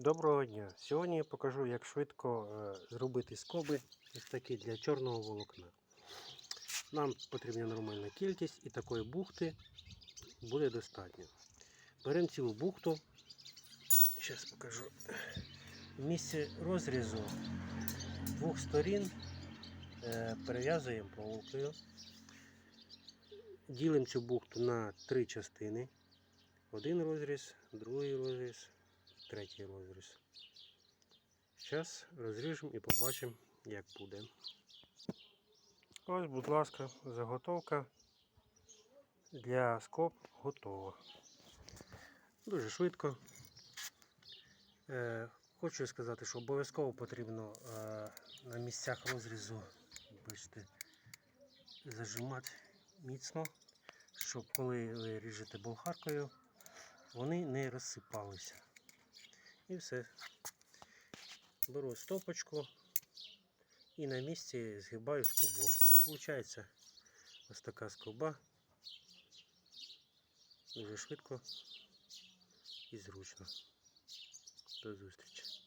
Доброго дня! Сьогодні я покажу, як швидко е, зробити скоби ось такі для чорного волокна. Нам потрібна нормальна кількість і такої бухти буде достатньо. Беремо цілу бухту. Зараз покажу. В місці розрізу двох сторін е, перев'язуємо проволокою. Ділимо цю бухту на три частини. Один розріз, другий розріз, третій розріз. Зараз розріжемо і побачимо, як буде. Ось, будь ласка, заготовка для скоб готова. Дуже швидко. Е, хочу сказати, що обов'язково потрібно е, на місцях розрізу бачите, зажимати міцно, щоб коли ви ріжете болгаркою, вони не розсипалися. І все. Беру стопочку і на місці згибаю скобу. Получається ось така скоба. Дуже швидко і зручно. До зустрічі.